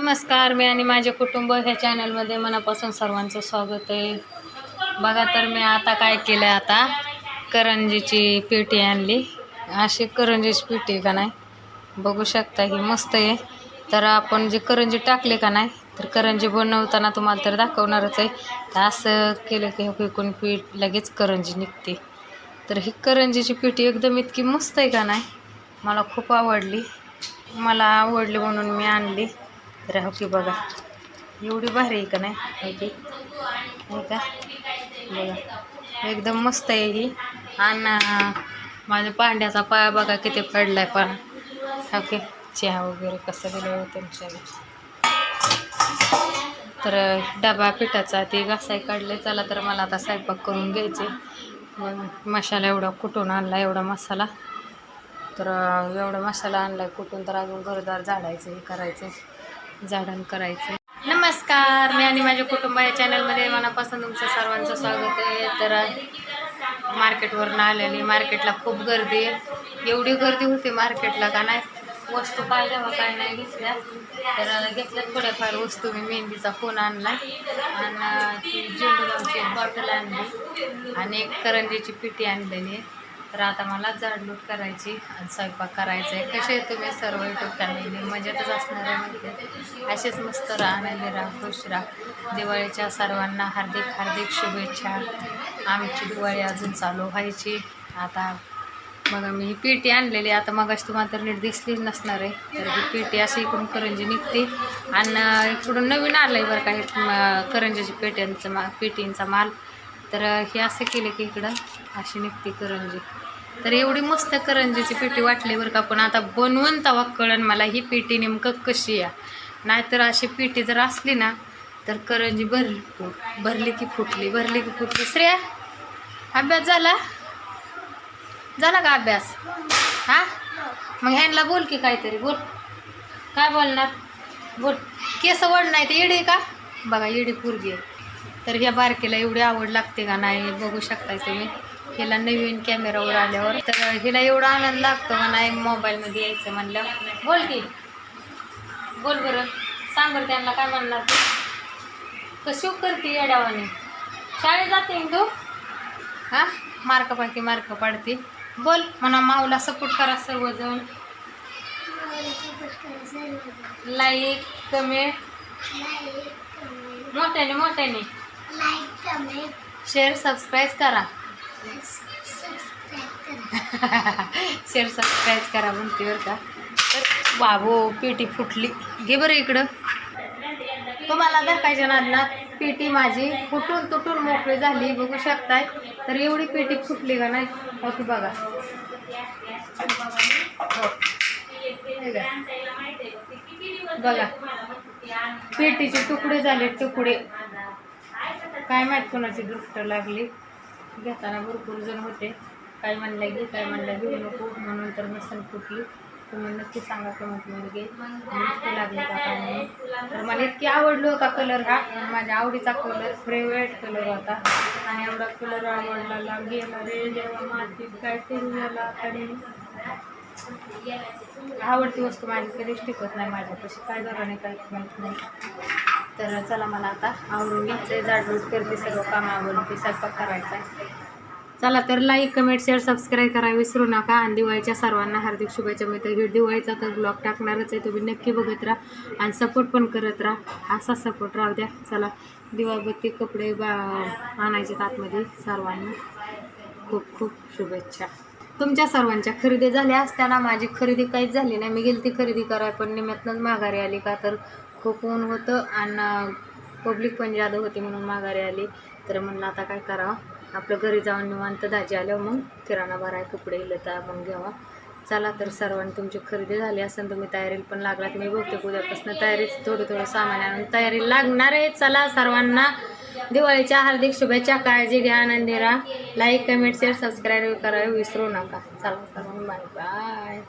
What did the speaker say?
नमस्कार मी आणि माझे कुटुंब ह्या चॅनलमध्ये मनापासून सर्वांचं स्वागत आहे. बघा तर मी आता काय केलं आहे आता? करंजीची पेटी आणली. अशी करंजीची पेटी आहे का नाही? बघू शकता ही मस्त आहे. तर आपण जे करंजी टाकले का नाही तर करंजी बनवताना तुम्हाला तर दाखवणारच आहे. तर असं केलं की फेकून पीठ लगेच करंजी निघते. तर ही करंजीची पेटी एकदम इतकी मस्त आहे का नाही मला खूप आवडली. मला आवडली म्हणून मी आणली. तर हो की बघा. एवढी भारी आहे का नाही? आहे की. का? बघा. एकदम मस्त आहे ही. आणि माझ्या पांड्याचा पाया बघा किती पडलाय पण ओके चहा वगैरे कसं दिलं तुमच्याला तर डबा पिठाचा ते घासाय काढले. चला तर मला आता स्वयंपाक करून घ्यायचे. मग मसाला एवढा कुठून आणला एवढा मसाला? तर एवढा मसाला आणला कुठून तर अजून घरदार झाडायचं हे करायचं. झाडण करायचं. नमस्कार मी आणि माझ्या कुटुंब या चॅनलमध्ये मनापासून तुमचं सर्वांचं स्वागत आहे. तर मार्केटवरून आलेली मार्केटला खूप गर्दी आहे. एवढी गर्दी होती मार्केटला का नाही? वस्तू पाहिजे बा काय नाही घेतल्या. तर घेतल्या थोड्याफार वस्तू मी मेहंदीचा फोन आणला. आणि ती झेंडूगावची एक बॉटल आणली. आणि एक करंजीची पिटी आणलेली आहे. तर आता मला जाडलूट करायची आणि स्वयंपाक करायचा आहे कसे तुम्ही सर्व युट्यूब फॅमिली मजेतच असणार आहे म्हणते. असेच मस्त राहा आनंदी राहा खुश राहा. दिवाळीच्या सर्वांना हार्दिक हार्दिक शुभेच्छा. आमची दिवाळी अजून चालू व्हायची. आता मग मी ही पेटी आणलेली. आता मग तुम्हाला तर नीट दिसली नसणार आहे. तर ही पेटी अशी इकडून करंजी निघते. आणि इकडून नवीन आलं आहे बरं का हे करंजीची पेट्यांचा मा पेटींचा माल. तर हे असं केलं की इकडं अशी निघते करंजी. तर एवढी मस्त करंजीची पेटी वाटली बरं का. पण आता बनवून तवा कळण मला ही पेटी नेमकं कशी या नाहीतर अशी पेटी जर असली ना तर करंजी भरली फुट भरली की फुटली भरली की फुटली. श्रेया अभ्यास झाला? झाला का अभ्यास? हा? मग ह्यांना बोल की काहीतरी बोल. काय बोलणार? बोल. केस वड नाही ते येडे का? बघा येडी पूर्गी आहे. तर ह्या बारकीला एवढी आवड लागते का नाही बघू शकताय तुम्ही. हिला नवीन कॅमेरावर आल्यावर. तर हिला एवढा आनंद लागतो का नाही मोबाईलमध्ये यायचं म्हणलं. बोल की. बोल बरं. सांग बरं त्यांना काय म्हणणार तू. कशी करते येड्यावाने? शाळेत जाते तू? हां? मार्क पाकी मार्क पाडते. बोल म्हणा माऊला सपोर्ट करा सर्वजण. लाईक कमेंट मोठ्याने मोठ्याने. शेअर सबस्क्राईब करा. शेअर सबस्क्राईब करा. म्हणते बरं का. तर बाबो पेटी फुटली. घे बरं इकडं. तुम्हाला धरकायच्या नादना पेटी माझी फुटून तुटून मोकळी झाली बघू शकताय. तर एवढी पेटी फुटली का नाही? हो की बघा. हो. हे बघा. बघा. पेटीचे तुकडे झाले तुकडे. काय माहीत कोणाची दृष्ट लागली. घेताना भरपूर जण होते. काय म्हणलं घे काय म्हणलं घेऊ नको म्हणून तर मसन फुटली. तुम्ही नक्की सांगा कमेंटमध्ये घे लागली का काय तर मला इतकी आवडलो होता कलर हा. माझ्या आवडीचा कलर फेवरेट कलर होता. आणि एवढा कलर आवडला गेला रे जेव्हा मातीत काय करू गेला तरी. आवडती वस्तू माझी कधीच टिकत नाही माझ्यापाशी. काय झालं नाही काय माहीत नाही. तर चला मला आता आवरून घ्यायचं जाडजूड करते सर्व कामं आवडते स्वयंपाक करायचा आहे. चला तर लाईक कमेंट शेअर सबस्क्राईब करा. विसरू नका. आणि दिवाळीच्या सर्वांना हार्दिक शुभेच्छा. मिळतात हे दिवाळीचा तर ब्लॉग टाकणारच आहे. तुम्ही नक्की बघत राहा आणि सपोर्ट पण करत राहा. असा सपोर्ट राहू द्या. चला दिवाबत्ती कपडे बा आणायचे आतमध्ये सर्वांना. खूप खूप शुभेच्छा. तुमच्या सर्वांच्या खरेदी झाल्या असताना माझी खरेदी काहीच झाली नाही. मी गेली ती खरेदी कराय पण निमित्तच माघारी आली का? तर खूप ऊन होतं आणि पब्लिक पण जादा होती म्हणून माघारी आली. तर म्हणलं आता काय करावं? आपलं घरी जाऊन निवांत दाजी आल्यावर मग किराणा भराय कपडे लता मग घ्यावा. चला तर सर्वांनी तुमची खरेदी झाली असेल तुम्ही तयारीला पण लागलात मी बहुतेक उद्यापासून तयारीच थोडं थोडं सामान आणून तयारी लागणार आहे. चला सर्वांना दिवाळीच्या हार्दिक शुभेच्छा काळजी घ्या आनंदी राहा. लाईक कमेंट शेअर सबस्क्राईब करावे विसरू नका. चला सर्वांना बाय बाय